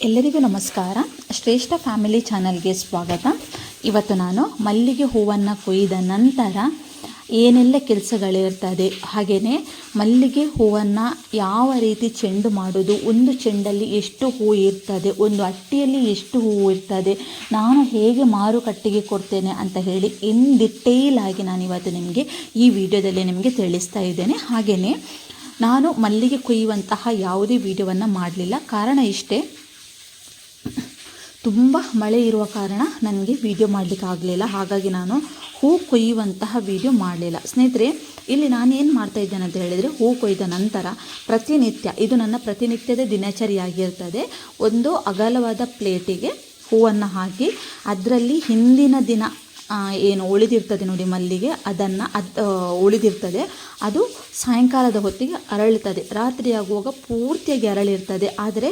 ಎಲ್ಲರಿಗೂ ನಮಸ್ಕಾರ. ಶ್ರೇಷ್ಠ ಫ್ಯಾಮಿಲಿ ಚಾನಲ್ಗೆ ಸ್ವಾಗತ. ಇವತ್ತು ನಾನು ಮಲ್ಲಿಗೆ ಹೂವನ್ನು ಕೊಯ್ದ ನಂತರ ಏನೆಲ್ಲ ಕೆಲಸಗಳಿರ್ತದೆ ಹಾಗೆಯೇ ಮಲ್ಲಿಗೆ ಹೂವನ್ನು ಯಾವ ರೀತಿ ಚೆಂಡು ಮಾಡೋದು, ಒಂದು ಚೆಂಡಲ್ಲಿ ಎಷ್ಟು ಹೂ ಇರ್ತದೆ, ಒಂದು ಅಟ್ಟಿಯಲ್ಲಿ ಎಷ್ಟು ಹೂವು ಇರ್ತದೆ, ನಾನು ಹೇಗೆ ಮಾರುಕಟ್ಟೆಗೆ ಕೊಡ್ತೇನೆ ಅಂತ ಹೇಳಿ ಇನ್ ಡಿಟೇಲ್ ಆಗಿ ನಾನು ಇವತ್ತು ನಿಮಗೆ ಈ ವಿಡಿಯೋದಲ್ಲಿ ನಿಮಗೆ ತಿಳಿಸ್ತಾ ಇದ್ದೇನೆ. ಹಾಗೆಯೇ ನಾನು ಮಲ್ಲಿಗೆ ಕೊಯ್ಯುವಂತಹ ಯಾವುದೇ ವಿಡಿಯೋವನ್ನು ಮಾಡಲಿಲ್ಲ. ಕಾರಣ ಇಷ್ಟೇ ತುಂಬ ಮಳೆ ಇರುವ ಕಾರಣ ನನಗೆ ವಿಡಿಯೋ ಮಾಡಲಿಕ್ಕೆ ಆಗಲಿಲ್ಲ. ಹಾಗಾಗಿ ನಾನು ಹೂ ಕೊಯ್ಯುವಂತಹ ವಿಡಿಯೋ ಮಾಡಲಿಲ್ಲ. ಸ್ನೇಹಿತರೆ, ಇಲ್ಲಿ ನಾನೇನು ಮಾಡ್ತಾ ಇದ್ದೇನೆ ಅಂತ ಹೇಳಿದರೆ, ಹೂ ಕೊಯ್ದ ನಂತರ ಪ್ರತಿನಿತ್ಯ, ಇದು ನನ್ನ ಪ್ರತಿನಿತ್ಯದ ದಿನಚರಿಯಾಗಿರ್ತದೆ. ಒಂದು ಅಗಲವಾದ ಪ್ಲೇಟಿಗೆ ಹೂವನ್ನು ಹಾಕಿ, ಅದರಲ್ಲಿ ಹಿಂದಿನ ದಿನ ಏನು ಉಳಿದಿರ್ತದೆ ನೋಡಿ ಮಲ್ಲಿಗೆ, ಅದನ್ನು ಅದು ಉಳಿದಿರ್ತದೆ. ಅದು ಸಾಯಂಕಾಲದ ಹೊತ್ತಿಗೆ ಅರಳುತ್ತದೆ. ರಾತ್ರಿ ಆಗುವಾಗ ಪೂರ್ತಿಯಾಗಿ ಅರಳಿರ್ತದೆ. ಆದರೆ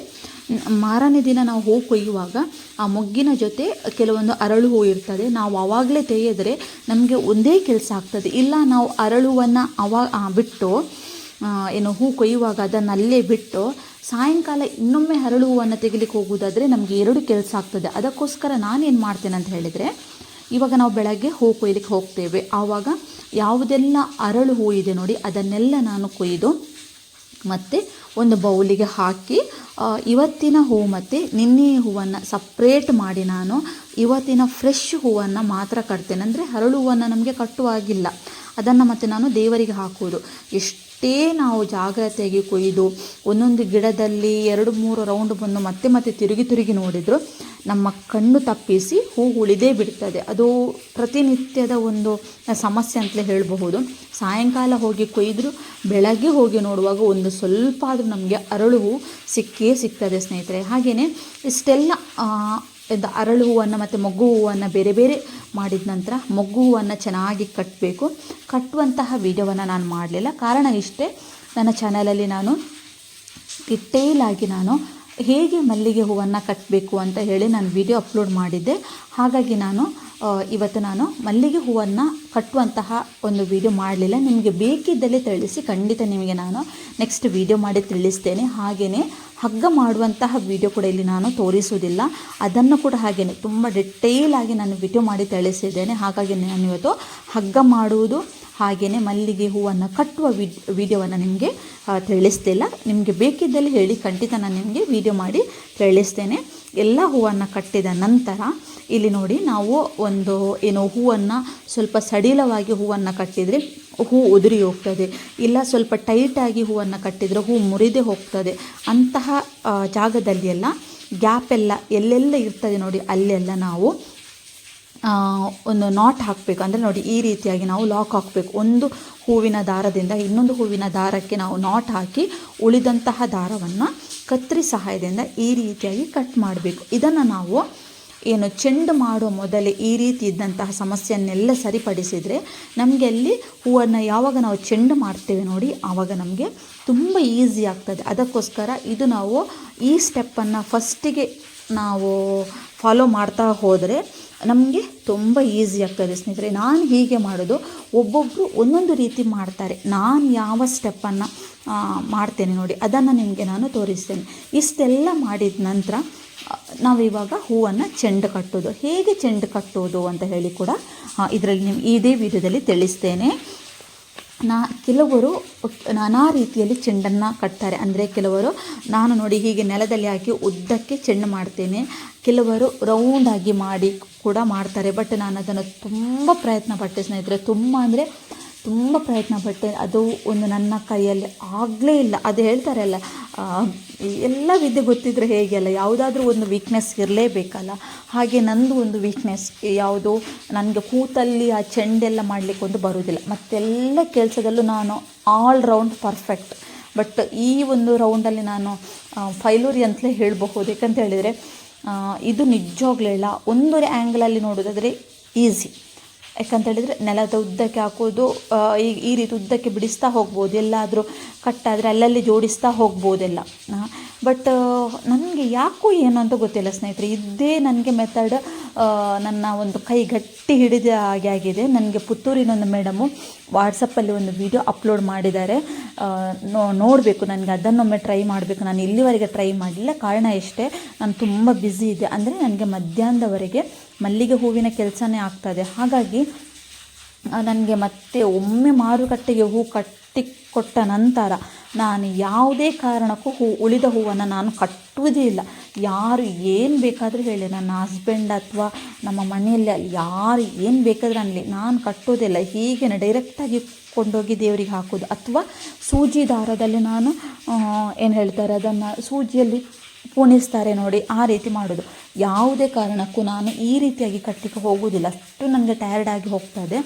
ಮಾರನೇ ದಿನ ನಾವು ಹೂ ಕೊಯ್ಯುವಾಗ ಆ ಮೊಗ್ಗಿನ ಜೊತೆ ಕೆಲವೊಂದು ಅರಳು ಹೂ ಇರ್ತದೆ. ನಾವು ಆವಾಗಲೇ ತೆಗೆದರೆ ನಮಗೆ ಒಂದೇ ಕೆಲಸ ಆಗ್ತದೆ. ಇಲ್ಲ ನಾವು ಅರಳುವನ್ನು ಅವಾ ಬಿಟ್ಟು ಏನು ಹೂ ಕೊಯ್ಯುವಾಗ ಅದನ್ನು ಅಲ್ಲೇ ಬಿಟ್ಟು ಸಾಯಂಕಾಲ ಇನ್ನೊಮ್ಮೆ ಅರಳು ಹೂವನ್ನು ತೆಗಿಲಿಕ್ಕೆ ಹೋಗುವುದಾದರೆ ನಮಗೆ ಎರಡು ಕೆಲಸ ಆಗ್ತದೆ. ಅದಕ್ಕೋಸ್ಕರ ನಾನೇನು ಮಾಡ್ತೇನೆ ಅಂತ ಹೇಳಿದರೆ ಇವಾಗ ನಾವು ಬೆಳಗ್ಗೆ ಹೂ ಕೊಯ್ಲಿಕ್ಕೆ ಹೋಗ್ತೇವೆ. ಆವಾಗ ಯಾವುದೆಲ್ಲ ಅರಳು ಹೂ ಇದೆ ನೋಡಿ, ಅದನ್ನೆಲ್ಲ ನಾನು ಕೊಯ್ದು ಮತ್ತು ಒಂದು ಬೌಲಿಗೆ ಹಾಕಿ ಇವತ್ತಿನ ಹೂ ಮತ್ತು ನಿನ್ನೆ ಹೂವನ್ನು ಸಪ್ರೇಟ್ ಮಾಡಿ ನಾನು ಇವತ್ತಿನ ಫ್ರೆಶ್ ಹೂವನ್ನು ಮಾತ್ರ ಕಟ್ತೇನೆ. ಅಂದರೆ ಹರಳು ಹೂವನ್ನು ನಮಗೆ ಕಟ್ಟುವಾಗಿಲ್ಲ. ಅದನ್ನು ಮತ್ತೆ ನಾನು ದೇವರಿಗೆ ಹಾಕುವುದು. ಎಷ್ಟೇ ನಾವು ಜಾಗ್ರತೆಯಾಗಿ ಕೊಯ್ದು ಒಂದೊಂದು ಗಿಡದಲ್ಲಿ ಎರಡು ಮೂರು ರೌಂಡ್ ಬಂದು ಮತ್ತೆ ಮತ್ತೆ ತಿರುಗಿ ತಿರುಗಿ ನೋಡಿದ್ರು ನಮ್ಮ ಕಣ್ಣು ತಪ್ಪಿಸಿ ಹೂ ಉಳಿದೇ ಬಿಡ್ತದೆ. ಅದು ಪ್ರತಿನಿತ್ಯದ ಒಂದು ಸಮಸ್ಯೆ ಅಂತಲೇ ಹೇಳಬಹುದು. ಸಾಯಂಕಾಲ ಹೋಗಿ ಕೊಯ್ದರು, ಬೆಳಗ್ಗೆ ಹೋಗಿ ನೋಡುವಾಗ ಒಂದು ಸ್ವಲ್ಪ ಆದರೂ ನಮಗೆ ಅರಳು ಹೂ ಸಿಕ್ಕೇ ಸಿಗ್ತದೆ ಸ್ನೇಹಿತರೆ. ಹಾಗೆಯೇ ಇಷ್ಟೆಲ್ಲ ಅರಳು ಹೂವನ್ನು ಮತ್ತು ಮೊಗ್ಗು ಹೂವನ್ನು ಬೇರೆ ಬೇರೆ ಮಾಡಿದ ನಂತರ ಮೊಗ್ಗು ಹೂವನ್ನು ಚೆನ್ನಾಗಿ ಕಟ್ಟಬೇಕು ಕಟ್ಟುವಂತಹ ವಿಡಿಯೋವನ್ನು ನಾನು ಮಾಡಲಿಲ್ಲ. ಕಾರಣ ಇಷ್ಟೇ, ನನ್ನ ಚಾನಲಲ್ಲಿ ನಾನು ಡಿಟೇಲಾಗಿ ನಾನು ಹೇಗೆ ಮಲ್ಲಿಗೆ ಹೂವನ್ನು ಕಟ್ಟಬೇಕು ಅಂತ ಹೇಳಿ ನಾನು ವಿಡಿಯೋ ಅಪ್ಲೋಡ್ ಮಾಡಿದ್ದೆ. ಹಾಗಾಗಿ ನಾನು ಇವತ್ತು ನಾನು ಮಲ್ಲಿಗೆ ಹೂವನ್ನು ಕಟ್ಟುವಂತಹ ಒಂದು ವಿಡಿಯೋ ಮಾಡಲಿಲ್ಲ. ನಿಮಗೆ ಬೇಕಿದ್ದಲ್ಲಿ ತಿಳಿಸಿ, ಖಂಡಿತ ನಿಮಗೆ ನಾನು ನೆಕ್ಸ್ಟ್ ವಿಡಿಯೋ ಮಾಡಿ ತಿಳಿಸ್ತೇನೆ. ಹಾಗೆಯೇ ಹಗ್ಗ ಮಾಡುವಂತಹ ವಿಡಿಯೋ ಕೂಡ ಇಲ್ಲಿ ನಾನು ತೋರಿಸುವುದಿಲ್ಲ. ಅದನ್ನು ಕೂಡ ಹಾಗೆಯೇ ತುಂಬ ಡಿಟೇಲ್ ಆಗಿ ನಾನು ವಿಡಿಯೋ ಮಾಡಿ ತಿಳಿಸಿದ್ದೇನೆ. ಹಾಗಾಗಿ ನಾನು ಇವತ್ತು ಹಗ್ಗ ಮಾಡುವುದು ಹಾಗೆಯೇ ಮಲ್ಲಿಗೆ ಹೂವನ್ನು ಕಟ್ಟುವ ವಿಡ್ ವಿಡಿಯೋವನ್ನು ನಿಮಗೆ ತಿಳಿಸ್ತಿಲ್ಲ. ನಿಮಗೆ ಬೇಕಿದ್ದಲ್ಲಿ ಹೇಳಿ ಖಂಡಿತ ನಾನು ನಿಮಗೆ ವಿಡಿಯೋ ಮಾಡಿ ತಿಳಿಸ್ತೇನೆ. ಎಲ್ಲ ಹೂವನ್ನು ಕಟ್ಟಿದ ನಂತರ ಇಲ್ಲಿ ನೋಡಿ ನಾವು ಒಂದು, ಏನು ಹೂವನ್ನು ಸ್ವಲ್ಪ ಸಡಿಲವಾಗಿ ಹೂವನ್ನು ಕಟ್ಟಿದರೆ ಹೂ ಉದುರಿ ಹೋಗ್ತದೆ. ಇಲ್ಲ ಸ್ವಲ್ಪ ಟೈಟಾಗಿ ಹೂವನ್ನು ಕಟ್ಟಿದರೆ ಹೂ ಮುರಿದೇ ಹೋಗ್ತದೆ. ಅಂತಹ ಜಾಗದಲ್ಲಿ ಎಲ್ಲ ಗ್ಯಾಪ್ ಎಲ್ಲ ಎಲ್ಲೆಲ್ಲ ಇರ್ತದೆ ನೋಡಿ, ಅಲ್ಲೆಲ್ಲ ನಾವು ಒಂದು ನಾಟ್ ಹಾಕಬೇಕು. ಅಂದರೆ ನೋಡಿ, ಈ ರೀತಿಯಾಗಿ ನಾವು ಲಾಕ್ ಹಾಕಬೇಕು. ಒಂದು ಹೂವಿನ ದಾರದಿಂದ ಇನ್ನೊಂದು ಹೂವಿನ ದಾರಕ್ಕೆ ನಾವು ನಾಟ್ ಹಾಕಿ ಉಳಿದಂತಹ ದಾರವನ್ನು ಕತ್ತರಿ ಸಹಾಯದಿಂದ ಈ ರೀತಿಯಾಗಿ ಕಟ್ ಮಾಡಬೇಕು. ಇದನ್ನು ನಾವು ಏನು ಚೆಂಡು ಮಾಡುವ ಮೊದಲೇ ಈ ರೀತಿ ಇದ್ದಂತಹ ಸಮಸ್ಯೆಯನ್ನೆಲ್ಲ ಸರಿಪಡಿಸಿದರೆ ನಮಗೆ ಅಲ್ಲಿ ಹೂವನ್ನು ಯಾವಾಗ ನಾವು ಚೆಂಡು ಮಾಡ್ತೇವೆ ನೋಡಿ, ಆವಾಗ ನಮಗೆ ತುಂಬ ಈಸಿ ಆಗ್ತದೆ. ಅದಕ್ಕೋಸ್ಕರ ಇದು ನಾವು ಈ ಸ್ಟೆಪ್ಪನ್ನು ಫಸ್ಟಿಗೆ ನಾವು ಫಾಲೋ ಮಾಡ್ತಾ ಹೋದರೆ ನಮಗೆ ತುಂಬ ಈಸಿ ಆಗ್ತದೆ ಸ್ನೇಹಿತರೆ. ನಾನು ಹೀಗೆ ಮಾಡೋದು ಒಬ್ಬೊಬ್ಬರು ಒಂದೊಂದು ರೀತಿ ಮಾಡ್ತಾರೆ. ನಾನು ಯಾವ ಸ್ಟೆಪ್ಪನ್ನು ಮಾಡ್ತೇನೆ ನೋಡಿ, ಅದನ್ನು ನಿಮಗೆ ನಾನು ತೋರಿಸ್ತೇನೆ. ಇಷ್ಟೆಲ್ಲ ಮಾಡಿದ ನಂತರ ನಾವಿವಾಗ ಹೂವನ್ನು ಚೆಂಡು ಕಟ್ಟೋದು. ಹೇಗೆ ಚೆಂಡು ಕಟ್ಟೋದು ಅಂತ ಹೇಳಿ ಕೂಡ ಇದರಲ್ಲಿ ನಿಮ್ಗೆ ಇದೇ ವಿಡಿಯೋದಲ್ಲಿ ತಿಳಿಸ್ತೇನೆ. ನಾ ಕೆಲವರು ನಾನಾ ರೀತಿಯಲ್ಲಿ ಚೆಂಡನ್ನು ಕಟ್ತಾರೆ. ಅಂದರೆ ಕೆಲವರು ನಾನು ನೋಡಿ ಹೀಗೆ ನೆಲದಲ್ಲಿ ಹಾಕಿ ಉದ್ದಕ್ಕೆ ಚೆಂಡು ಮಾಡ್ತೇನೆ. ಕೆಲವರು ರೌಂಡಾಗಿ ಮಾಡಿ ಕೂಡ ಮಾಡ್ತಾರೆ. ಬಟ್ ನಾನು ಅದನ್ನು ತುಂಬ ಪ್ರಯತ್ನ ಪಟ್ಟೆ ಸ್ನೇಹಿತರೆ. ತುಂಬ ಅಂದರೆ ತುಂಬ ಪ್ರಯತ್ನ ಪಟ್ಟೆ ಅದು ಒಂದು ನನ್ನ ಕೈಯಲ್ಲಿ ಆಗಲೇ ಇಲ್ಲ. ಅದು ಹೇಳ್ತಾರಲ್ಲ ಎಲ್ಲ ವಿದ್ಯೆ ಗೊತ್ತಿದ್ರೆ ಹೇಗೆ ಅಲ್ಲ ಯಾವುದಾದ್ರೂ ಒಂದು ವೀಕ್ನೆಸ್ ಇರಲೇಬೇಕಲ್ಲ. ಹಾಗೆ ನಂದು ಒಂದು ವೀಕ್ನೆಸ್ ಯಾವುದು? ನನಗೆ ಕೂತಲ್ಲಿ ಆ ಚೆಂಡೆಲ್ಲ ಮಾಡಲಿಕ್ಕೆ ಒಂದು ಬರುವುದಿಲ್ಲ ಮತ್ತೆಲ್ಲ ಕೆಲಸದಲ್ಲೂ ನಾನು ಆಲ್ ರೌಂಡ್ ಪರ್ಫೆಕ್ಟ್ ಬಟ್ ಈ ಒಂದು ರೌಂಡಲ್ಲಿ ನಾನು ಫೈಲೂರಿ ಅಂತಲೇ ಹೇಳಬಹುದು. ಯಾಕಂತ ಹೇಳಿದರೆ ಇದು ಇಲ್ಲ. ಒಂದೊಂದು ಆ್ಯಂಗಲಲ್ಲಿ ನೋಡೋದಾದರೆ ಈಸಿ ಯಾಕಂತ ಹೇಳಿದರೆ ನೆಲದ ಉದ್ದಕ್ಕೆ ಹಾಕೋದು ಈ ಈ ರೀತಿ ಉದ್ದಕ್ಕೆ ಬಿಡಿಸ್ತಾ ಹೋಗ್ಬೋದು. ಎಲ್ಲಾದರೂ ಕಟ್ಟಾದರೆ ಅಲ್ಲಲ್ಲಿ ಜೋಡಿಸ್ತಾ ಹೋಗ್ಬೋದೆಲ್ಲ. ಬಟ್ ನನಗೆ ಯಾಕೋ ಏನು ಅಂತ ಗೊತ್ತಿಲ್ಲ ಸ್ನೇಹಿತರೆ. ಇದ್ದೇ ನನಗೆ ಮೆಥಡ್ ನನ್ನ ಒಂದು ಕೈ ಗಟ್ಟಿ ಹಿಡಿದ ಹಾಗೆ ಆಗಿದೆ. ನನಗೆ ಪುತ್ತೂರಿನೊಂದು ಮೇಡಮು ವಾಟ್ಸಪ್ಪಲ್ಲಿ ಒಂದು ವಿಡಿಯೋ ಅಪ್ಲೋಡ್ ಮಾಡಿದ್ದಾರೆ. ನೋ, ನೋಡಬೇಕು, ನನಗೆ ಅದನ್ನೊಮ್ಮೆ ಟ್ರೈ ಮಾಡಬೇಕು. ನಾನು ಇಲ್ಲಿವರೆಗೆ ಟ್ರೈ ಮಾಡಲಿಲ್ಲ. ಕಾರಣ ಎಷ್ಟೇ, ನಾನು ತುಂಬ ಬ್ಯುಸಿ ಇದೆ. ಅಂದರೆ ನನಗೆ ಮಧ್ಯಾಹ್ನದವರೆಗೆ ಮಲ್ಲಿಗೆ ಹೂವಿನ ಕೆಲಸನೇ ಆಗ್ತದೆ ಹಾಗಾಗಿ ನನಗೆ ಮತ್ತೆ ಒಮ್ಮೆ ಮಾರುಕಟ್ಟೆಗೆ ಹೂ ಕಟ್ಟಿ ಕೊಟ್ಟ ನಂತರ ನಾನು ಯಾವುದೇ ಕಾರಣಕ್ಕೂ ಹೂ ಉಳಿದ ಹೂವನ್ನು ನಾನು ಕಟ್ಟುವುದೇ ಇಲ್ಲ. ಯಾರು ಏನು ಬೇಕಾದರೂ ಹೇಳಿ, ನನ್ನ ಹಸ್ಬೆಂಡ್ ಅಥವಾ ನಮ್ಮ ಮನೆಯಲ್ಲಿ ಯಾರು ಏನು ಬೇಕಾದರೂ ಅನ್ನಲಿ ನಾನು ಕಟ್ಟೋದಿಲ್ಲ ಹೀಗೆ ಡೈರೆಕ್ಟಾಗಿ ಕೊಂಡೋಗಿ ದೇವರಿಗೆ ಹಾಕೋದು ಅಥವಾ ಸೂಜಿ ದಾರದಲ್ಲಿ ನಾನು ಏನು ಹೇಳ್ತಾರೆ, ಅದನ್ನು ಸೂಜಿಯಲ್ಲಿ ಪೋಣಿಸ್ತಾರೆ ನೋಡಿ, ಆ ರೀತಿ ಮಾಡೋದು ಯಾವುದೇ ಕಾರಣಕ್ಕೂ ನಾನು ಈ ರೀತಿಯಾಗಿ ಕಟ್ಟಲಿಕ್ಕೆ ಹೋಗುವುದಿಲ್ಲ. ಅಷ್ಟು ನನಗೆ ಟಯರ್ಡ್ ಆಗಿ ಹೋಗ್ತದೆ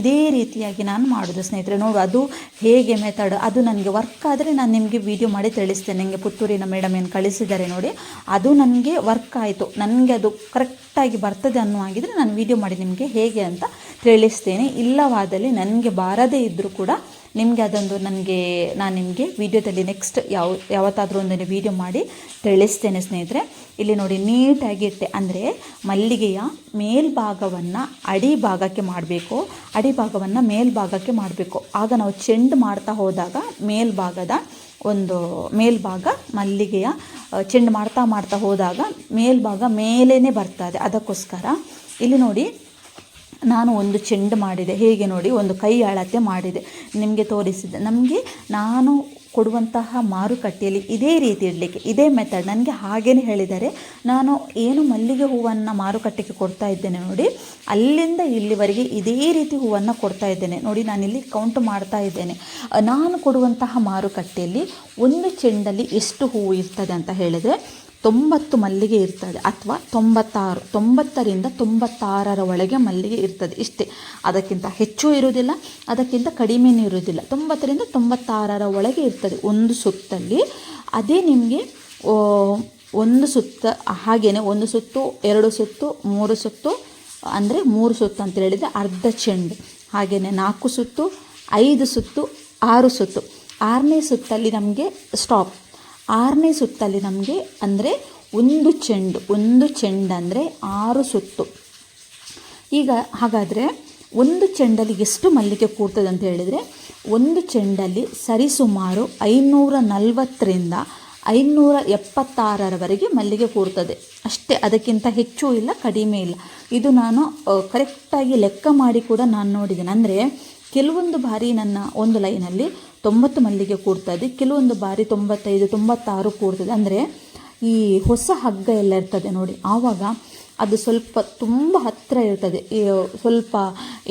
ಇದೇ ರೀತಿಯಾಗಿ ನಾನು ಮಾಡೋದು ಸ್ನೇಹಿತರೆ. ನೋಡು, ಅದು ಹೇಗೆ ಮೆಥಡ್ ಅದು ನನಗೆ ವರ್ಕ್ ಆದರೆ ನಾನು ನಿಮಗೆ ವಿಡಿಯೋ ಮಾಡಿ ತಿಳಿಸ್ತೇನೆ. ನನಗೆ ಪುತ್ತೂರಿನ ಮೇಡಮ್ ಏನು ಕಳಿಸಿದ್ದಾರೆ ನೋಡಿ, ಅದು ನನಗೆ ವರ್ಕ್ ಆಯಿತು. ನನಗೆ ಅದು ಕರೆಕ್ಟಾಗಿ ಬರ್ತದೆ ಅನ್ನೋ ನಾನು ವಿಡಿಯೋ ಮಾಡಿ ನಿಮಗೆ ಹೇಗೆ ಅಂತ ತಿಳಿಸ್ತೇನೆ. ಇಲ್ಲವಾದಲ್ಲಿ ನನಗೆ ಬಾರದೇ ಇದ್ದರೂ ಕೂಡ ನಿಮಗೆ ಅದೊಂದು ನನಗೆ, ನಾನು ನಿಮಗೆ ವಿಡಿಯೋದಲ್ಲಿ ನೆಕ್ಸ್ಟ್ ಯಾವ, ಯಾವತ್ತಾದರೂ ಒಂದನ್ನು ವಿಡಿಯೋ ಮಾಡಿ ತಿಳಿಸ್ತೇನೆ ಸ್ನೇಹಿತರೆ. ಇಲ್ಲಿ ನೋಡಿ ನೀಟಾಗಿ ಇಟ್ಟೆ. ಅಂದರೆ ಮಲ್ಲಿಗೆಯ ಮೇಲ್ಭಾಗವನ್ನು ಅಡಿ ಭಾಗಕ್ಕೆ ಮಾಡಬೇಕು. ಅಡಿ ಭಾಗವನ್ನು ಮೇಲ್ಭಾಗಕ್ಕೆ ಮಾಡಬೇಕು. ಆಗ ನಾವು ಚೆಂಡು ಮಾಡ್ತಾ ಹೋದಾಗ ಮೇಲ್ಭಾಗದ ಒಂದು ಮೇಲ್ಭಾಗ ಮಲ್ಲಿಗೆಯ ಚೆಂಡು ಮಾಡ್ತಾ ಮಾಡ್ತಾ ಹೋದಾಗ ಮೇಲ್ಭಾಗ ಮೇಲೇ ಬರ್ತದೆ ಅದಕ್ಕೋಸ್ಕರ ಇಲ್ಲಿ ನೋಡಿ ನಾನು ಒಂದು ಚೆಂಡು ಮಾಡಿದೆ. ಹೇಗೆ ನೋಡಿ? ಒಂದು ಕೈ ಅಳತೆ ಮಾಡಿದೆ. ನಿಮಗೆ ತೋರಿಸಿದೆ ನಮಗೆ ನಾನು ಕೊಡುವಂತಹ ಮಾರುಕಟ್ಟೆಯಲ್ಲಿ ಇದೇ ರೀತಿ ಇಡಲಿಕ್ಕೆ, ಇದೇ ಮೆಥಡ್ ನನಗೆ ಹಾಗೇನೆ ಹೇಳಿದ್ದಾರೆ. ನಾನು ಏನು ಮಲ್ಲಿಗೆ ಹೂವನ್ನು ಮಾರುಕಟ್ಟೆಗೆ ಕೊಡ್ತಾ ಇದ್ದೇನೆ ನೋಡಿ, ಅಲ್ಲಿಂದ ಇಲ್ಲಿವರೆಗೆ ಇದೇ ರೀತಿ ಹೂವನ್ನು ಕೊಡ್ತಾ ಇದ್ದೇನೆ. ನೋಡಿ, ನಾನಿಲ್ಲಿ ಕೌಂಟ್ ಮಾಡ್ತಾ ಇದ್ದೇನೆ. ನಾನು ಕೊಡುವಂತಹ ಮಾರುಕಟ್ಟೆಯಲ್ಲಿ ಒಂದು ಚೆಂಡಲ್ಲಿ ಎಷ್ಟು ಹೂವು ಇರ್ತದೆ ಅಂತ ಹೇಳಿದರೆ ತೊಂಬತ್ತು ಮಲ್ಲಿಗೆ ಇರ್ತದೆ ಅಥವಾ ತೊಂಬತ್ತಾರು, ತೊಂಬತ್ತರಿಂದ ತೊಂಬತ್ತಾರರ ಒಳಗೆ ಮಲ್ಲಿಗೆ ಇರ್ತದೆ. ಇಷ್ಟೇ. ಅದಕ್ಕಿಂತ ಹೆಚ್ಚು ಇರುವುದಿಲ್ಲ, ಅದಕ್ಕಿಂತ ಕಡಿಮೆನೂ ಇರುವುದಿಲ್ಲ. ತೊಂಬತ್ತರಿಂದ ತೊಂಬತ್ತಾರರ ಒಳಗೆ ಇರ್ತದೆ ಒಂದು ಸುತ್ತಲ್ಲಿ. ಅದೇ ನಿಮಗೆ ಒಂದು ಸುತ್ತ ಹಾಗೆಯೇ ಒಂದು ಸುತ್ತು, ಎರಡು ಸುತ್ತು, ಮೂರು ಸುತ್ತು, ಅಂದರೆ ಮೂರು ಸುತ್ತು ಅಂತ ಹೇಳಿದರೆ ಅರ್ಧ ಚೆಂಡು. ಹಾಗೆಯೇ ನಾಲ್ಕು ಸುತ್ತು, ಐದು ಸುತ್ತು, ಆರು ಸುತ್ತು. ಆರನೇ ಸುತ್ತಲ್ಲಿ ನಮಗೆ ಸ್ಟಾಪ್ ಆರನೇ ಸುತ್ತಲ್ಲಿ ನಮಗೆ ಅಂದರೆ ಒಂದು ಚೆಂಡು ಒಂದು ಚೆಂಡು ಅಂದರೆ ಆರು ಸುತ್ತು. ಈಗ ಹಾಗಾದರೆ ಒಂದು ಚೆಂಡಲ್ಲಿ ಎಷ್ಟು ಮಲ್ಲಿಗೆ ಕೂರ್ತದೆ ಅಂತ ಹೇಳಿದರೆ ಒಂದು ಚೆಂಡಲ್ಲಿ ಸರಿಸುಮಾರು ಐನೂರ ನಲವತ್ತರಿಂದ ಐನೂರ ಎಪ್ಪತ್ತಾರರವರೆಗೆ ಮಲ್ಲಿಗೆ ಕೂರ್ತದೆ. ಅಷ್ಟೇ, ಅದಕ್ಕಿಂತ ಹೆಚ್ಚು ಇಲ್ಲ, ಕಡಿಮೆ ಇಲ್ಲ. ಇದು ನಾನು ಕರೆಕ್ಟಾಗಿ ಲೆಕ್ಕ ಮಾಡಿ ಕೂಡ ನಾನು ನೋಡಿದ್ದೇನೆ ಅಂದರೆ, ಕೆಲವೊಂದು ಬಾರಿ ನನ್ನ ಒಂದು ಲೈನಲ್ಲಿ ತೊಂಬತ್ತು ಮಲ್ಲಿಗೆ ಕೂಡ್ತದೆ ಕೆಲವೊಂದು ಬಾರಿ ತೊಂಬತ್ತೈದು, ತೊಂಬತ್ತಾರು ಕೂಡ್ತದೆ. ಅಂದರೆ ಈ ಹೊಸ ಹಗ್ಗ ಎಲ್ಲ ಇರ್ತದೆ ನೋಡಿ. ಆವಾಗ ಅದು ಸ್ವಲ್ಪ ತುಂಬ ಹತ್ತಿರ ಇರ್ತದೆ. ಸ್ವಲ್ಪ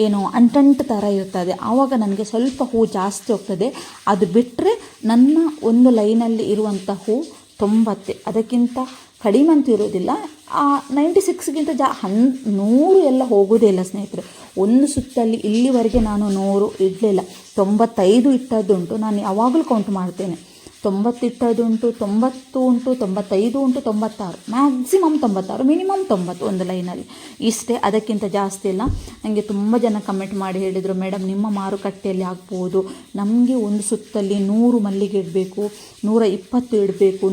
ಏನು ಅಂಟಂಟು ಥರ ಇರ್ತದೆ. ಆವಾಗ ನನಗೆ ಸ್ವಲ್ಪ ಹೂ ಜಾಸ್ತಿ ಹೋಗ್ತದೆ. ಅದು ಬಿಟ್ಟರೆ ನನ್ನ ಒಂದು ಲೈನಲ್ಲಿ ಇರುವಂಥ ಹೂ ತೊಂಬತ್ತೆ ಅದಕ್ಕಿಂತ ಕಡಿಮೆ ಅಂತೂ ಇರೋದಿಲ್ಲ. ಆ ನೈಂಟಿ ಸಿಕ್ಸ್ಗಿಂತ ಜಾ ಹನ್ ನೂರು ಎಲ್ಲ ಹೋಗೋದೇ ಇಲ್ಲ ಸ್ನೇಹಿತರೆ. ಒಂದು ಸುತ್ತಲ್ಲಿ ಇಲ್ಲಿವರೆಗೆ ನಾನು ನೂರು ಇಡಲಿಲ್ಲ ತೊಂಬತ್ತೈದು ಇಟ್ಟದ್ದುಂಟು. ನಾನು ಯಾವಾಗಲೂ ಕೌಂಟ್ ಮಾಡ್ತೇನೆ. ತೊಂಬತ್ತು ಉಂಟು ತೊಂಬತ್ತು ಉಂಟು, ತೊಂಬತ್ತೈದು ಉಂಟು, ತೊಂಬತ್ತಾರು. ಮ್ಯಾಕ್ಸಿಮಮ್ ತೊಂಬತ್ತಾರು ಮಿನಿಮಮ್ ತೊಂಬತ್ತು ಒಂದು ಲೈನಲ್ಲಿ ಇಷ್ಟೇ, ಅದಕ್ಕಿಂತ ಜಾಸ್ತಿ ಇಲ್ಲ ನನಗೆ ತುಂಬ ಜನ ಕಮೆಂಟ್ ಮಾಡಿ ಹೇಳಿದರು ಮೇಡಮ್ ನಿಮ್ಮ ಮಾರುಕಟ್ಟೆಯಲ್ಲಿ ಆಗ್ಬೋದು ನಮಗೆ ಒಂದು ಸುತ್ತಲ್ಲಿ ನೂರು ಮಲ್ಲಿಗೆ ಇಡಬೇಕು, ನೂರ ಇಪ್ಪತ್ತು ಇಡಬೇಕು.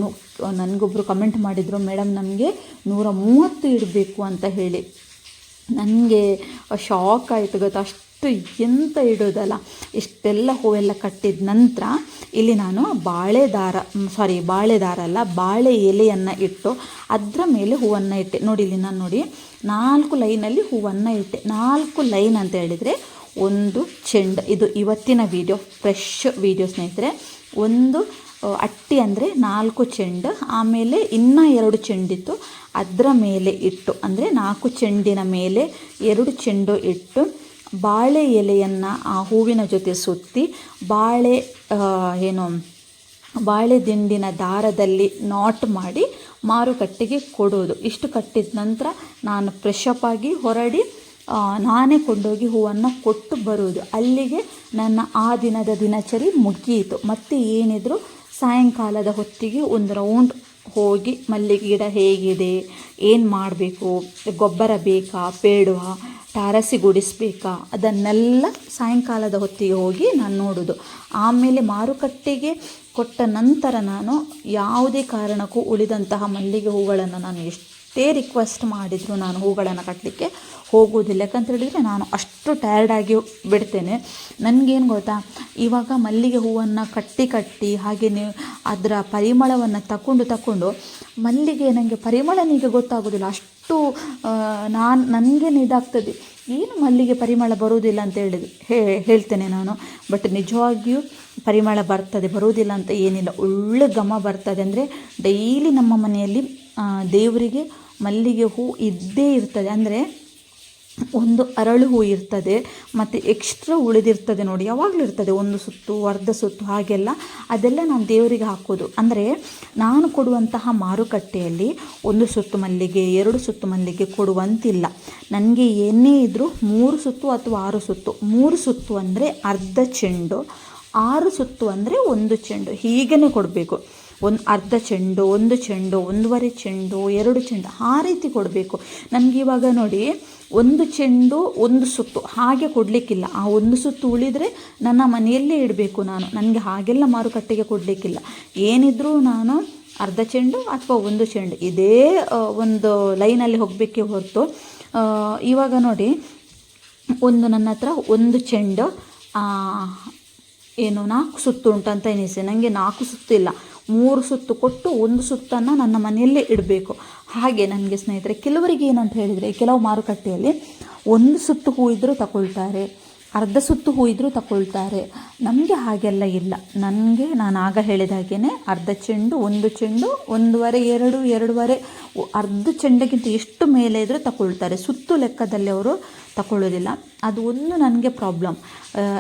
ನನಗೊಬ್ಬರು ಕಮೆಂಟ್ ಮಾಡಿದರು ಮೇಡಮ್ ನಮಗೆ ನೂರ ಮೂವತ್ತು ಇಡಬೇಕು ಅಂತ ಹೇಳಿ. ನನಗೆ ಶಾಕ್ ಆಯಿತು ಗೊತ್ತಾ. ಎಂತ ಇಡೋದಲ್ಲ. ಇಷ್ಟೆಲ್ಲ ಹೂವೆಲ್ಲ ಕಟ್ಟಿದ ನಂತರ ಇಲ್ಲಿ ನಾನು ಬಾಳೆ ದಾರ ಸಾರಿ ಬಾಳೆ ದಾರ ಅಲ್ಲ, ಬಾಳೆ ಎಲೆಯನ್ನು ಇಟ್ಟು ಅದರ ಮೇಲೆ ಹೂವನ್ನು ಇಟ್ಟೆ. ನೋಡಿ ಇಲ್ಲಿ ನಾನು ನೋಡಿ, ನಾಲ್ಕು ಲೈನಲ್ಲಿ ಹೂವನ್ನು ಇಟ್ಟೆ. ನಾಲ್ಕು ಲೈನ್ ಅಂತ ಹೇಳಿದರೆ ಒಂದು ಚೆಂಡು. ಇದು ಇವತ್ತಿನ ವಿಡಿಯೋ ಫ್ರೆಶ್ ವೀಡಿಯೋ ಸ್ನೇಹಿತರೆ. ಒಂದು ಅಟ್ಟಿ ಅಂದರೆ ನಾಲ್ಕು ಚೆಂಡು, ಆಮೇಲೆ ಇನ್ನೂ ಎರಡು ಚೆಂಡಿತ್ತು. ಅದರ ಮೇಲೆ ಇಟ್ಟು, ಅಂದರೆ ನಾಲ್ಕು ಚೆಂಡಿನ ಮೇಲೆ ಎರಡು ಚೆಂಡು ಇಟ್ಟು ಬಾಳೆ ಎಲೆಯನ್ನು ಆ ಹೂವಿನ ಜೊತೆ ಸುತ್ತಿ ಬಾಳೆ ಏನು, ಬಾಳೆ ದಿಂಡಿನ ದಾರದಲ್ಲಿ ನಾಟ್ ಮಾಡಿ ಮಾರುಕಟ್ಟೆಗೆ ಕೊಡೋದು. ಇಷ್ಟು ಕಟ್ಟಿದ ನಂತರ ನಾನು ಫ್ರೆಶ್ ಅಪ್ ಆಗಿ ಹೊರಡಿ ನಾನೇ ಕೊಂಡೋಗಿ ಹೂವನ್ನು ಕೊಟ್ಟು ಬರುವುದು ಅಲ್ಲಿಗೆ ನನ್ನ ಆ ದಿನದ ದಿನಚರಿ ಮುಗಿಯಿತು ಮತ್ತು ಏನಿದ್ರು ಸಾಯಂಕಾಲದ ಹೊತ್ತಿಗೆ ಒಂದು ರೌಂಡ್ ಹೋಗಿ ಮಲ್ಲಿಗೆ ಗಿಡ ಹೇಗಿದೆ, ಏನು ಮಾಡಬೇಕು, ಗೊಬ್ಬರ ಬೇಕಾ, ಬೇಡವಾ ತಾರಸಿ ಗುಡಿಸ್ಬೇಕಾ? ಅದನ್ನೆಲ್ಲ ಸಾಯಂಕಾಲದ ಹೊತ್ತಿಗೆ ಹೋಗಿ ನಾನು ನೋಡೋದು. ಆಮೇಲೆ ಮಾರುಕಟ್ಟೆಗೆ ಕೊಟ್ಟ ನಂತರ ನಾನು ಯಾವುದೇ ಕಾರಣಕ್ಕೂ ಉಳಿದಂತಹ ಮಲ್ಲಿಗೆ ಹೂಗಳನ್ನು ನಾನು ಎಷ್ಟು ಎಷ್ಟೇ ರಿಕ್ವೆಸ್ಟ್ ಮಾಡಿದರು ನಾನು ಹೂಗಳನ್ನು ಕಟ್ಟಲಿಕ್ಕೆ ಹೋಗೋದಿಲ್ಲ ಯಾಕಂತ ಹೇಳಿದರೆ ನಾನು ಅಷ್ಟು ಟಯರ್ಡಾಗಿ ಬಿಡ್ತೇನೆ. ನನಗೇನು ಗೊತ್ತಾ? ಇವಾಗ ಮಲ್ಲಿಗೆ ಹೂವನ್ನು ಕಟ್ಟಿ ಕಟ್ಟಿ ಹಾಗೆಯೇ ಅದರ ಪರಿಮಳವನ್ನು ತಗೊಂಡು ತಗೊಂಡು ಮಲ್ಲಿಗೆ ನನಗೆ ಪರಿಮಳ ಈಗ ಗೊತ್ತಾಗೋದಿಲ್ಲ. ಅಷ್ಟು ನಾನು, ನನಗೆ ಇದಾಗ್ತದೆ. ಏನು ಮಲ್ಲಿಗೆ ಪರಿಮಳ ಬರುವುದಿಲ್ಲ ಅಂತ ಹೇಳಿದೆ ಹೇಳ್ತೇನೆ ನಾನು. ಬಟ್ ನಿಜವಾಗಿಯೂ ಪರಿಮಳ ಬರ್ತದೆ, ಬರುವುದಿಲ್ಲ ಅಂತ ಏನಿಲ್ಲ. ಒಳ್ಳೆ ಘಮ ಬರ್ತದೆ. ಅಂದರೆ ಡೈಲಿ ನಮ್ಮ ಮನೆಯಲ್ಲಿ ದೇವರಿಗೆ ಮಲ್ಲಿಗೆ ಹೂ ಇದ್ದೇ ಇರ್ತದೆ. ಅಂದರೆ ಒಂದು ಅರಳು ಹೂ ಇರ್ತದೆ, ಮತ್ತು ಎಕ್ಸ್ಟ್ರಾ ಉಳಿದಿರ್ತದೆ ನೋಡಿ, ಯಾವಾಗಲೂ ಇರ್ತದೆ. ಒಂದು ಸುತ್ತು, ಅರ್ಧ ಸುತ್ತು, ಹಾಗೆಲ್ಲ ಅದೆಲ್ಲ ನಾನು ದೇವರಿಗೆ ಹಾಕೋದು. ಅಂದರೆ ನಾನು ಕೊಡುವಂತಹ ಮಾರುಕಟ್ಟೆಯಲ್ಲಿ ಒಂದು ಸುತ್ತು ಮಲ್ಲಿಗೆ, ಎರಡು ಸುತ್ತು ಮಲ್ಲಿಗೆ ಕೊಡುವಂತಿಲ್ಲ. ನನಗೆ ಏನೇ ಇದ್ದರೂ ಮೂರು ಸುತ್ತು ಅಥವಾ ಆರು ಸುತ್ತು. ಮೂರು ಸುತ್ತು ಅಂದರೆ ಅರ್ಧ ಚೆಂಡು, ಆರು ಸುತ್ತು ಅಂದರೆ ಒಂದು ಚೆಂಡು. ಹೀಗೇ ಕೊಡಬೇಕು. ಒಂದು ಅರ್ಧ ಚೆಂಡು, ಒಂದು ಚೆಂಡು, ಒಂದೂವರೆ ಚೆಂಡು, ಎರಡು ಚೆಂಡು, ಆ ರೀತಿ ಕೊಡಬೇಕು. ನನಗೆ ಇವಾಗ ನೋಡಿ, ಒಂದು ಚೆಂಡು, ಒಂದು ಸುತ್ತು, ಹಾಗೆ ಕೊಡಲಿಕ್ಕಿಲ್ಲ. ಆ ಒಂದು ಸುತ್ತು ಉಳಿದರೆ ನನ್ನ ಮನೆಯಲ್ಲೇ ಇಡಬೇಕು ನಾನು. ನನಗೆ ಹಾಗೆಲ್ಲ ಮಾರುಕಟ್ಟೆಗೆ ಕೊಡಲಿಕ್ಕಿಲ್ಲ. ಏನಿದ್ರೂ ನಾನು ಅರ್ಧ ಚೆಂಡು ಅಥವಾ ಒಂದು ಚೆಂಡು, ಇದೇ ಒಂದು ಲೈನಲ್ಲಿ ಹೋಗಬೇಕೇ ಹೊರತು ಇವಾಗ ನೋಡಿ, ಒಂದು ನನ್ನ ಹತ್ರ ಒಂದು ಚೆಂಡು ಏನು, ನಾಲ್ಕು ಸುತ್ತು ಉಂಟಂತ ಎನಿಸಿ. ನನಗೆ ನಾಲ್ಕು ಸುತ್ತು ಇಲ್ಲ. ಮೂರು ಸುತ್ತು ಕೊಟ್ಟು ಒಂದು ಸುತ್ತನ್ನು ನನ್ನ ಮನೆಯಲ್ಲೇ ಇಡಬೇಕು. ಹಾಗೆ ನನಗೆ ಸ್ನೇಹಿತರೆ, ಕೆಲವರಿಗೆ ಏನಂತ ಹೇಳಿದರೆ, ಕೆಲವು ಮಾರುಕಟ್ಟೆಯಲ್ಲಿ ಒಂದು ಸುತ್ತು ಹೂ ಇದ್ದರೂ ತಗೊಳ್ತಾರೆ ಅರ್ಧ ಸುತ್ತು ಹೂ ಇದ್ದರೂ ತಗೊಳ್ತಾರೆ ನಮಗೆ ಹಾಗೆಲ್ಲ ಇಲ್ಲ. ನನಗೆ ನಾನು ಆಗ ಹೇಳಿದ ಹಾಗೆಯೇ ಅರ್ಧ ಚೆಂಡು, ಒಂದು ಚೆಂಡು, ಒಂದೂವರೆ, ಎರಡು, ಎರಡೂವರೆ, ಅರ್ಧ ಚೆಂಡಗಿಂತ ಎಷ್ಟು ಮೇಲೆ ಇದ್ದರೂ ತಗೊಳ್ತಾರೆ ಸುತ್ತು ಲೆಕ್ಕದಲ್ಲಿ ಅವರು ತಗೊಳ್ಳೋದಿಲ್ಲ ಅದು ಒಂದು ನನಗೆ ಪ್ರಾಬ್ಲಮ್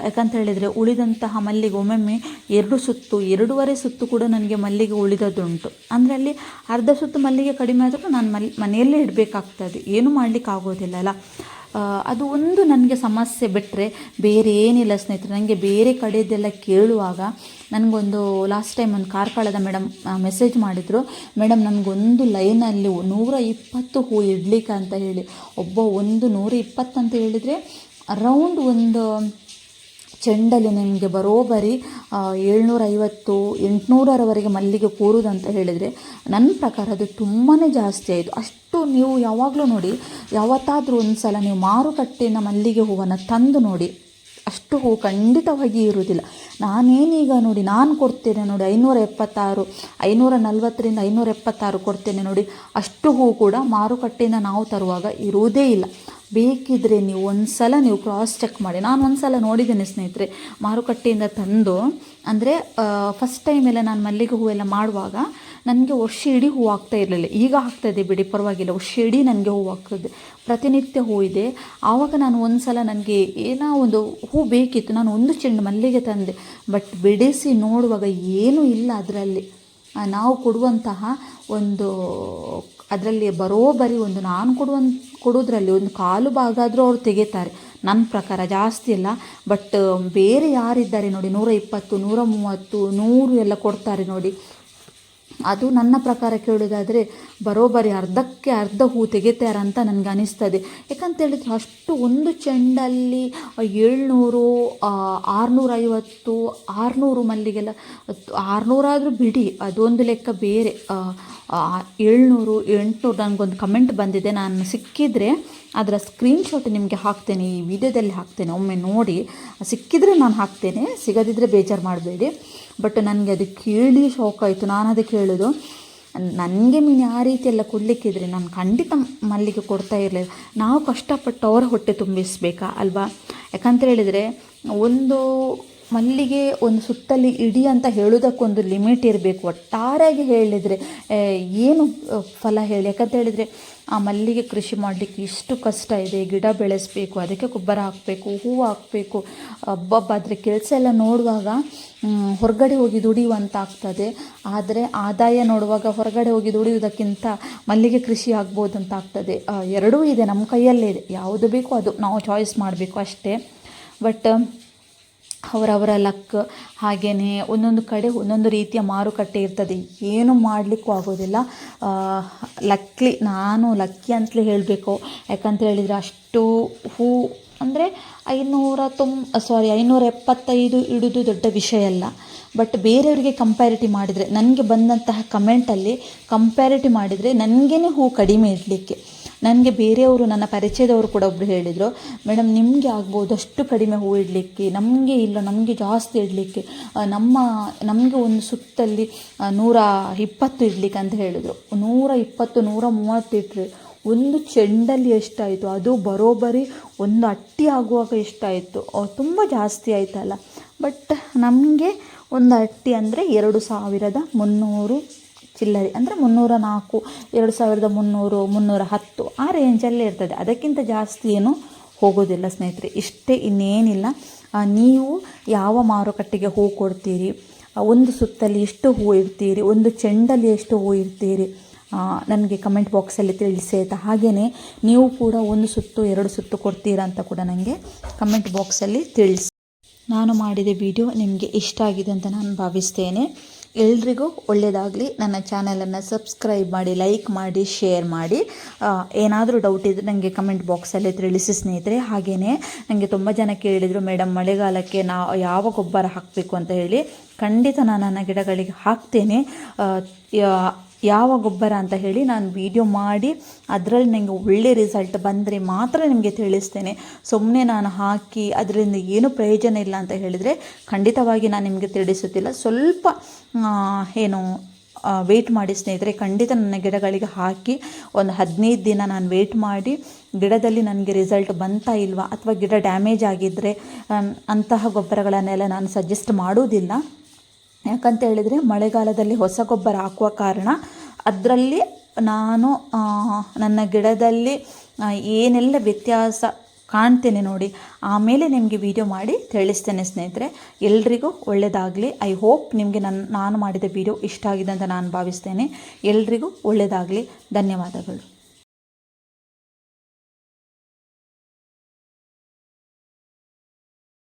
ಯಾಕಂತ ಹೇಳಿದರೆ ಉಳಿದಂತಹ ಮಲ್ಲಿಗೆ ಒಮ್ಮೊಮ್ಮೆ ಎರಡು ಸುತ್ತು ಎರಡೂವರೆ ಸುತ್ತು ಕೂಡ ನನಗೆ ಮಲ್ಲಿಗೆ ಉಳಿದದ್ದುಂಟು. ಅಂದರೆ ಅಲ್ಲಿ ಅರ್ಧ ಸುತ್ತು ಮಲ್ಲಿಗೆ ಕಡಿಮೆ ಆದರೂ ನಾನು ಮಲ್ ಮನೆಯಲ್ಲೇ ಇಡಬೇಕಾಗ್ತದೆ. ಏನು ಮಾಡಲಿಕ್ಕೆ ಆಗೋದಿಲ್ಲ ಅಲ್ಲ. ಆ, ಅದು ಒಂದು ನನಗೆ ಸಮಸ್ಯೆ ಬಿಟ್ಟರೆ ಬೇರೆ ಏನಿಲ್ಲ ಸ್ನೇಹಿತರೆ ನನಗೆ ಬೇರೆ ಕಡೆಯದೆಲ್ಲ ಕೇಳುವಾಗ ನನಗೊಂದು ಲಾಸ್ಟ್ ಟೈಮ್ ಒಂದು ಕಾರ್ಕಳದ ಮೇಡಮ್ ಮೆಸೇಜ್ ಮಾಡಿದರು. ಮೇಡಮ್ ನನಗೊಂದು ಲೈನಲ್ಲಿ ನೂರ ಇಪ್ಪತ್ತು ಹೂ ಇಡ್ಲಿಕ್ಕೆ ಅಂತ ಹೇಳಿ, ಒಬ್ಬ ಒಂದು ನೂರ ಅಂತ ಹೇಳಿದರೆ ಅರೌಂಡ್ ಒಂದು ಚೆಂಡಲ್ಲಿ ನಿಮಗೆ ಬರೋಬರಿ ಏಳ್ನೂರೈವತ್ತು, ಎಂಟುನೂರರವರೆಗೆ ಮಲ್ಲಿಗೆ ಕೂರುದಂತ ಹೇಳಿದರೆ ನನ್ನ ಪ್ರಕಾರ ಅದು ತುಂಬಾ ಜಾಸ್ತಿ ಆಯಿತು. ಅಷ್ಟು ನೀವು ಯಾವಾಗಲೂ ನೋಡಿ, ಯಾವತ್ತಾದರೂ ಒಂದು ಸಲ ನೀವು ಮಾರುಕಟ್ಟೆಯಿಂದ ಮಲ್ಲಿಗೆ ಹೂವನ್ನು ತಂದು ನೋಡಿ, ಅಷ್ಟು ಹೂ ಖಂಡಿತವಾಗಿ ಇರುವುದಿಲ್ಲ. ನಾನೇನೀಗ ನೋಡಿ, ನಾನು ಕೊಡ್ತೇನೆ ನೋಡಿ ಐನೂರ ಎಪ್ಪತ್ತಾರು ಐನೂರ ನಲ್ವತ್ತರಿಂದ ಐನೂರ ಎಪ್ಪತ್ತಾರು ಕೊಡ್ತೇನೆ ನೋಡಿ, ಅಷ್ಟು ಹೂ ಕೂಡ ಮಾರುಕಟ್ಟೆಯಿಂದ ನಾವು ತರುವಾಗ ಇರುವುದೇ ಇಲ್ಲ. ಬೇಕಿದ್ರೆ ನೀವು ಒಂದು ಸಲ ನೀವು ಕ್ರಾಸ್ ಚೆಕ್ ಮಾಡಿ. ನಾನು ಒಂದು ಸಲ ನೋಡಿದ್ದೇನೆ ಸ್ನೇಹಿತರೆ, ಮಾರುಕಟ್ಟೆಯಿಂದ ತಂದು, ಅಂದರೆ ಫಸ್ಟ್ ಟೈಮ್ ಎಲ್ಲ ನಾನು ಮಲ್ಲಿಗೆ ಹೂವೆಲ್ಲ ಮಾಡುವಾಗ ನನಗೆ ವರ್ಷ ಇಡೀ ಹೂ ಆಗ್ತಾ ಇರಲಿಲ್ಲ. ಈಗ ಆಗ್ತಾಯಿದೆ ಬಿಡಿ, ಪರವಾಗಿಲ್ಲ. ವರ್ಷ ಇಡೀ ನನಗೆ ಹೂವು ಆಗ್ತದೆ. ಪ್ರತಿನಿತ್ಯ ಹೂ ಇದೆ. ಆವಾಗ ನಾನು ಒಂದು ಸಲ ನನಗೆ ಏನೋ ಒಂದು ಹೂ ಬೇಕಿತ್ತು. ನಾನು ಒಂದು ಚೆಂಡು ಮಲ್ಲಿಗೆ ತಂದೆ. ಬಟ್ ಬಿಡಿಸಿ ನೋಡುವಾಗ ಏನೂ ಇಲ್ಲ ಅದರಲ್ಲಿ. ನಾವು ಕೊಡುವಂತಹ ಒಂದು ಅದರಲ್ಲಿ ಬರೋಬ್ಬರಿ ಒಂದು ನಾನು ಕೊಡುವ ಕೊಡೋದ್ರಲ್ಲಿ ಒಂದು ಕಾಲು ಭಾಗ ಆದರೂ ಅವ್ರು ತೆಗಿತಾರೆ. ನನ್ನ ಪ್ರಕಾರ ಜಾಸ್ತಿ ಇಲ್ಲ ಬಟ್, ಬೇರೆ ಯಾರಿದ್ದಾರೆ ನೋಡಿ, ನೂರ ಇಪ್ಪತ್ತು, ನೂರ ಮೂವತ್ತು, ನೂರು ಎಲ್ಲ ಕೊಡ್ತಾರೆ ನೋಡಿ. ಅದು ನನ್ನ ಪ್ರಕಾರ ಕೇಳೋದಾದರೆ ಬರೋಬ್ಬರಿ ಅರ್ಧಕ್ಕೆ ಅರ್ಧ ಹೂ ತೆಗಿತಾರೆ ಅಂತ ನನಗೆ ಅನಿಸ್ತದೆ. ಯಾಕಂತ ಹೇಳಿದ್ರೆ ಅಷ್ಟು ಒಂದು ಚೆಂಡಲ್ಲಿ ಏಳ್ನೂರು ಆರುನೂರೈವತ್ತು, ಆರುನೂರು ಮಲ್ಲಿಗೆಲ್ಲ ಆರುನೂರಾದರೂ ಬಿಡಿ, ಅದೊಂದು ಲೆಕ್ಕ ಬೇರೆ. ಏಳ್ನೂರು, ಎಂಟುನೂರು ನನಗೊಂದು ಕಮೆಂಟ್ ಬಂದಿದೆ. ನಾನು ಸಿಕ್ಕಿದರೆ ಅದರ ಸ್ಕ್ರೀನ್ಶಾಟ್ ನಿಮಗೆ ಹಾಕ್ತೇನೆ, ಈ ವಿಡಿಯೋದಲ್ಲಿ ಹಾಕ್ತೇನೆ. ಒಮ್ಮೆ ನೋಡಿ, ಸಿಕ್ಕಿದರೆ ನಾನು ಹಾಕ್ತೇನೆ ಸಿಗದಿದ್ದರೆ ಬೇಜಾರು ಮಾಡಬೇಡಿ. ಬಟ್ ನನಗೆ ಅದು ಕೇಳಿ ಶಾಕ್ ಆಯಿತು. ನಾನು ಅದಕ್ಕೆ ಹೇಳೋದು ನನಗೆ ಮೀನು ಆ ರೀತಿ ಎಲ್ಲ ಕೊಡಲಿಕ್ಕಿದ್ರೆ ನಾನು ಖಂಡಿತ ಮಲ್ಲಿಗೆ ಕೊಡ್ತಾ ಇರಲಿಲ್ಲ. ನಾವು ಕಷ್ಟಪಟ್ಟು ಅವರ ಹೊಟ್ಟೆ ತುಂಬಿಸಬೇಕಾ, ಅಲ್ವಾ? ಯಾಕಂತ ಹೇಳಿದರೆ, ಒಂದು ಮಲ್ಲಿಗೆ ಒಂದು ಸುತ್ತಲ್ಲಿ ಇಡಿ ಅಂತ ಹೇಳೋದಕ್ಕೊಂದು ಲಿಮಿಟ್ ಇರಬೇಕು. ಒಟ್ಟಾರೆಯಾಗಿ ಹೇಳಿದರೆ ಏನು ಫಲ ಹೇಳಿ. ಯಾಕಂತ ಹೇಳಿದರೆ, ಆ ಮಲ್ಲಿಗೆ ಕೃಷಿ ಮಾಡಲಿಕ್ಕೆ ಇಷ್ಟು ಕಷ್ಟ ಇದೆ. ಗಿಡ ಬೆಳೆಸಬೇಕು, ಅದಕ್ಕೆ ಗೊಬ್ಬರ ಹಾಕಬೇಕು ಹೂವು ಹಾಕಬೇಕು. ಹಬ್ಬಬ್ಬ ಆದರೆ ಕೆಲಸ ಎಲ್ಲ ನೋಡುವಾಗ ಹೊರಗಡೆ ಹೋಗಿ ದುಡಿಯುವಂತ ಆಗ್ತದೆ ಆದರೆ ಆದಾಯ ನೋಡುವಾಗ ಹೊರಗಡೆ ಹೋಗಿ ದುಡಿಯುವುದಕ್ಕಿಂತ ಮಲ್ಲಿಗೆ ಕೃಷಿ ಆಗ್ಬೋದು ಅಂತ ಆಗ್ತದೆ ಎರಡೂ ಇದೆ. ನಮ್ಮ ಕೈಯಲ್ಲೇ ಇದೆ. ಯಾವುದು ಬೇಕೋ ಅದು ನಾವು ಚಾಯ್ಸ್ ಮಾಡಬೇಕು ಅಷ್ಟೇ. ಬಟ್ ಅವರವರ ಲಕ್ ಹಾಗೆಯೇ ಒಂದೊಂದು ಕಡೆ ಒಂದೊಂದು ರೀತಿಯ ಮಾರುಕಟ್ಟೆ ಇರ್ತದೆ. ಏನು ಮಾಡಲಿಕ್ಕೂ ಆಗೋದಿಲ್ಲ. ಲಕ್ಲಿ, ನಾನು ಲಕ್ಕಿ ಅಂತಲೇ ಹೇಳಬೇಕು. ಯಾಕಂತ ಹೇಳಿದರೆ ಅಷ್ಟು ಹೂ ಅಂದರೆ ಐನೂರ ತೊಂ ಸಾರಿ ಐನೂರ ಎಪ್ಪತ್ತೈದು ಇಡೋದು ದೊಡ್ಡ ವಿಷಯ ಅಲ್ಲ. ಬಟ್ ಬೇರೆಯವರಿಗೆ ಕಂಪ್ಯಾರಿಟಿವ್ ಮಾಡಿದರೆ, ನನಗೆ ಬಂದಂತಹ ಕಮೆಂಟಲ್ಲಿ ಕಂಪ್ಯಾರಿಟಿವ್ ಮಾಡಿದರೆ ನನಗೇ ಹೂ ಕಡಿಮೆ ಇಡಲಿಕ್ಕೆ. ನನಗೆ ಬೇರೆಯವರು, ನನ್ನ ಪರಿಚಯದವರು ಕೂಡ ಒಬ್ಬರು ಹೇಳಿದರು, ಮೇಡಮ್, ನಿಮಗೆ ಆಗ್ಬೋದು ಅಷ್ಟು ಕಡಿಮೆ ಹೂ ಇಡಲಿಕ್ಕೆ, ನಮಗೆ ಇಲ್ಲ, ನಮಗೆ ಜಾಸ್ತಿ ಇಡಲಿಕ್ಕೆ ನಮ್ಮ, ನಮಗೆ ಒಂದು ಸುತ್ತಲ್ಲಿ ನೂರ ಇಪ್ಪತ್ತು ಇಡಲಿಕ್ಕೆ ಅಂತ ಹೇಳಿದರು. ನೂರ ಇಪ್ಪತ್ತು, ನೂರ ಮೂವತ್ತು ಇಟ್ಟರೆ ಒಂದು ಚೆಂಡಲ್ಲಿ ಎಷ್ಟಾಯಿತು? ಅದು ಬರೋಬ್ಬರಿ ಒಂದು ಅಟ್ಟಿ ಆಗುವಾಗ ಎಷ್ಟಾಯಿತು? ತುಂಬ ಜಾಸ್ತಿ ಆಯಿತಲ್ಲ. ಬಟ್ ನಮಗೆ ಒಂದು ಅಟ್ಟಿ ಅಂದರೆ ಎರಡು ಸಾವಿರದ ಮುನ್ನೂರು ಚಿಲ್ಲರೆ ಅಂದರೆ ಮುನ್ನೂರ ನಾಲ್ಕು, ಎರಡು ಸಾವಿರದ ಮುನ್ನೂರು, ಮುನ್ನೂರ ಹತ್ತು, ಆ ರೇಂಜಲ್ಲೇ ಇರ್ತದೆ. ಅದಕ್ಕಿಂತ ಜಾಸ್ತಿ ಏನು ಹೋಗೋದಿಲ್ಲ ಸ್ನೇಹಿತರೆ. ಇಷ್ಟೇ ಇನ್ನೇನಿಲ್ಲ. ನೀವು ಯಾವ ಮಾರುಕಟ್ಟೆಗೆ ಹೂ ಕೊಡ್ತೀರಿ ಒಂದು ಸುತ್ತಲ್ಲಿ ಎಷ್ಟು ಹೂ ಇರ್ತೀರಿ ಒಂದು ಚೆಂಡಲ್ಲಿ ಎಷ್ಟು ಹೂ ಇರ್ತೀರಿ ನನಗೆ ಕಮೆಂಟ್ ಬಾಕ್ಸಲ್ಲಿ ತಿಳಿಸಿ ಆಯಿತಾ? ಹಾಗೆಯೇ ನೀವು ಕೂಡ ಒಂದು ಸುತ್ತು, ಎರಡು ಸುತ್ತು ಕೊಡ್ತೀರಾ ಅಂತ ಕೂಡ ನನಗೆ ಕಮೆಂಟ್ ಬಾಕ್ಸಲ್ಲಿ ತಿಳಿಸಿ. ನಾನು ಮಾಡಿದ ವಿಡಿಯೋ ನಿಮಗೆ ಇಷ್ಟ ಆಗಿದೆ ಅಂತ ನಾನು ಭಾವಿಸ್ತೇನೆ. ಎಲ್ರಿಗೂ ಒಳ್ಳೆಯದಾಗಲಿ ನನ್ನ ಚಾನಲನ್ನು ಸಬ್ಸ್ಕ್ರೈಬ್ ಮಾಡಿ, ಲೈಕ್ ಮಾಡಿ, ಶೇರ್ ಮಾಡಿ. ಏನಾದರೂ ಡೌಟ್ ಇದ್ದರೆ ನನಗೆ ಕಮೆಂಟ್ ಬಾಕ್ಸಲ್ಲಿ ತಿಳಿಸಿ ಸ್ನೇಹಿತರೆ. ಹಾಗೆಯೇ ನನಗೆ ತುಂಬ ಜನ ಕೇಳಿದರು ಮೇಡಮ್ ಮಳೆಗಾಲಕ್ಕೆ ನಾ ಯಾವ ಗೊಬ್ಬರ ಹಾಕಬೇಕು? ಅಂತ ಹೇಳಿ. ಖಂಡಿತ ನಾನು ನನ್ನ ಗಿಡಗಳಿಗೆ ಹಾಕ್ತೇನೆ. ಯಾವ ಗೊಬ್ಬರ ಅಂತ ಹೇಳಿ ನಾನು ವಿಡಿಯೋ ಮಾಡಿ ಅದರಲ್ಲಿ ನನಗೆ ಒಳ್ಳೆ ರಿಸಲ್ಟ್ ಬಂದರೆ ಮಾತ್ರ ನಿಮಗೆ ತಿಳಿಸ್ತೇನೆ. ಸುಮ್ಮನೆ ನಾನು ಹಾಕಿ ಅದರಿಂದ ಏನು ಪ್ರಯೋಜನ ಇಲ್ಲ ಅಂತ ಹೇಳಿದರೆ ಖಂಡಿತವಾಗಿ ನಾನು ನಿಮಗೆ ತಿಳಿಸುತ್ತಿಲ್ಲ. ಸ್ವಲ್ಪ ಏನು ವೆಯ್ಟ್ ಮಾಡಿ ಸ್ನೇಹಿತರೆ, ಖಂಡಿತ ನನ್ನ ಗಿಡಗಳಿಗೆ ಹಾಕಿ ಒಂದು ಹದಿನೈದು ದಿನ ನಾನು ವೆಯ್ಟ್ ಮಾಡಿ ಗಿಡದಲ್ಲಿ ನನಗೆ ರಿಸಲ್ಟ್ ಬಂತಾ ಇಲ್ವಾ ಅಥವಾ ಗಿಡ ಡ್ಯಾಮೇಜ್ ಆಗಿದ್ದರೆ ಅಂತಹ ಗೊಬ್ಬರಗಳನ್ನೆಲ್ಲ ನಾನು ಸಜೆಸ್ಟ್ ಮಾಡುವುದಿಲ್ಲ. ಯಾಕಂತ ಹೇಳಿದರೆ ಮಳೆಗಾಲದಲ್ಲಿ ಹೊಸ ಗೊಬ್ಬರ ಹಾಕುವ ಕಾರಣ ಅದರಲ್ಲಿ ನಾನು ನನ್ನ ಗಿಡದಲ್ಲಿ ಏನೆಲ್ಲ ವ್ಯತ್ಯಾಸ ಕಾಣ್ತೇನೆ ನೋಡಿ ಆಮೇಲೆ ನಿಮಗೆ ವಿಡಿಯೋ ಮಾಡಿ ತಿಳಿಸ್ತೇನೆ ಸ್ನೇಹಿತರೆ. ಎಲ್ರಿಗೂ ಒಳ್ಳೆಯದಾಗಲಿ ಐ ಹೋಪ್ ನಿಮಗೆ ನನ್ನ ನಾನು ಮಾಡಿದ ವಿಡಿಯೋ ಇಷ್ಟ ಆಗಿದೆ ಅಂತ ನಾನು ಭಾವಿಸ್ತೇನೆ. ಎಲ್ರಿಗೂ ಒಳ್ಳೆಯದಾಗಲಿ ಧನ್ಯವಾದಗಳು.